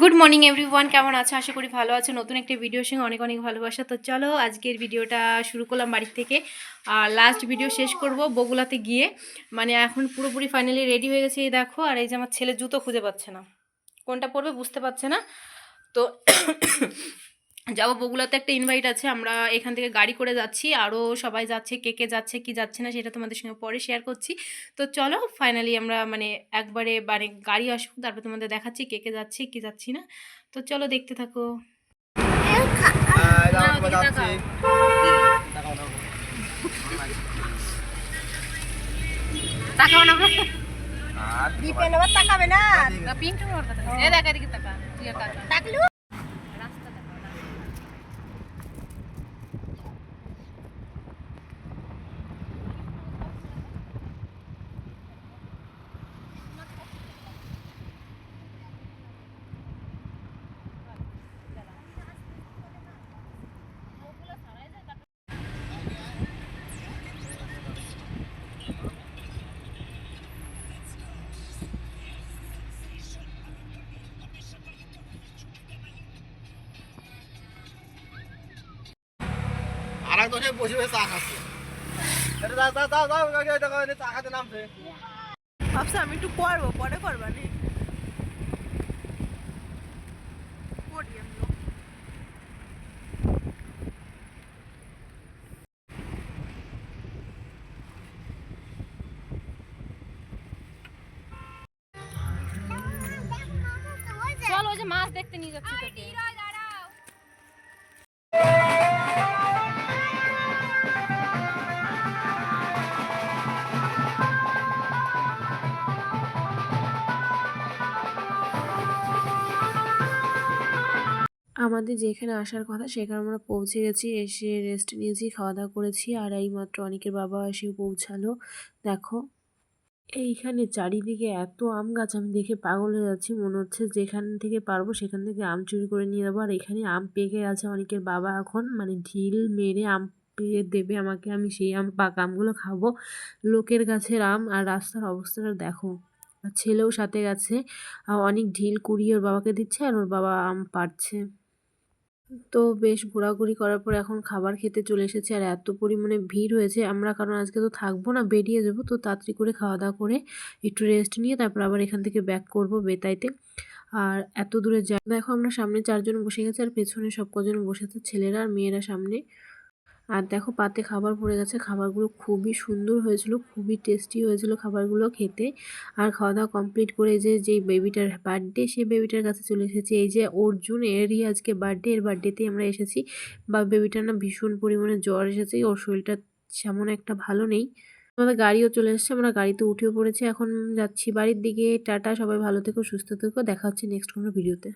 Good morning everyone কেমন আছে? আশা করি ভালো আছে। নতুন একটা ভিডিওর সঙ্গে অনেক অনেক ভালোবাসা। তো চলো, আজকের ভিডিওটা শুরু করলাম বাড়ির থেকে। আর লাস্ট ভিডিও শেষ করব বগুলাতে গিয়ে। মানে এখন পুরোপুরি ফাইনালি রেডি হয়ে গেছে, এই দেখো। আর এই যে আমার ছেলে জুতো খুঁজে পাচ্ছে না। কোনটা পরবে বুঝতে পারছে না। তো যাব বগুলাতে একটা ইনভাইট আছে আমরা এখান থেকে গাড়ি করে যাচ্ছি আরও সবাই যাচ্ছে কে কে যাচ্ছে কি যাচ্ছে না সেটা তোমাদের সঙ্গে পরে শেয়ার করছি। তো চলো ফাইনালি আমরা মানে একবারে মানে গাড়ি আসুক তারপর তোমাদের দেখাচ্ছি কে কে যাচ্ছে কি যাচ্ছি না। তো চলো দেখতে থাকো। হ্যাঁ, তাকাও। না। তাকাবে না। তাকা। বসে বসে চা খাচ্ছে। চা খাতে নামছে। ভাবছি আমি একটু করব পরে করবা নি। চল যে মাছ দেখতে নিয়ে যাচ্ছি তোকে। আমাদের যেখানে আসার কথা সেখানে আমরা পৌঁছে গেছি, এসে রেস্ট নিয়েছি খাওয়া দাওয়া করেছি, আর এইমাত্র অনেকের বাবা এসে পৌঁছালো। দেখো, এইখানে চারিদিকে এত আম গাছ, আমি দেখে পাগল হয়ে যাচ্ছি। মনে হচ্ছে যেখান থেকে পারব সেখান থেকে আম চুরি করে নিয়ে যাব। আর এখানে আম পেকে আছে অনেকের বাবা এখন মানে ঢিল মেরে আম পেয়ে দেবে আমাকে, আমি সেই আম, পাকা আমগুলো খাব। লোকের গাছের আম, আর রাস্তার অবস্থাটা দেখো। আর ছেলেও সাথে গেছে অনেক ঢিল কুড়িয়ে ওর বাবাকে দিচ্ছে, আর ওর বাবা আম পাড়ছে। তো বেশ ঘোরাঘুরি করার পর এখন খাবার খেতে চলে এসেছে আর এত পরিমাণে ভিড় হয়েছে। আমরা কারণ আজকে তো থাকব না, বেরিয়ে যাব। তো তাড়াতাড়ি করে খাওয়া দাওয়া করে একটু রেস্ট নিয়ে তারপর আবার এখান থেকে ব্যাক করব বেতাইতে। আর এত দূরে যা দেখো আমরা সামনে চারজন বসে গেছি আর পেছনে সব কজন বসেছে, ছেলেরা আর মেয়েরা সামনে। আর দেখো পাতে খাবার পড়ে গেছে। খাবারগুলো খুবই সুন্দর হয়েছিল, খুবই টেস্টি হয়েছিল খাবারগুলো খেতে। আর খাওয়া দাওয়া কমপ্লিট করে যে, যেই বেবিটার বার্থডে সেই বেবিটার কাছে চলে এসেছি। এই যে অর্জুন, এরই আজকে বার্থডে এর বার্থডেতেই আমরা এসেছি। বা বেবিটার না ভীষণ পরিমাণে জ্বর এসেছে, ওর শরীরটা সেমন একটা ভালো নেই। আমাদের গাড়িও চলে এসেছে, আমরা গাড়িতে উঠেও পড়েছি। এখন যাচ্ছি বাড়ির দিকে। টাটা, সবাই ভালো থেকো, সুস্থ থেকো। দেখা হচ্ছে নেক্সট কোনো ভিডিওতে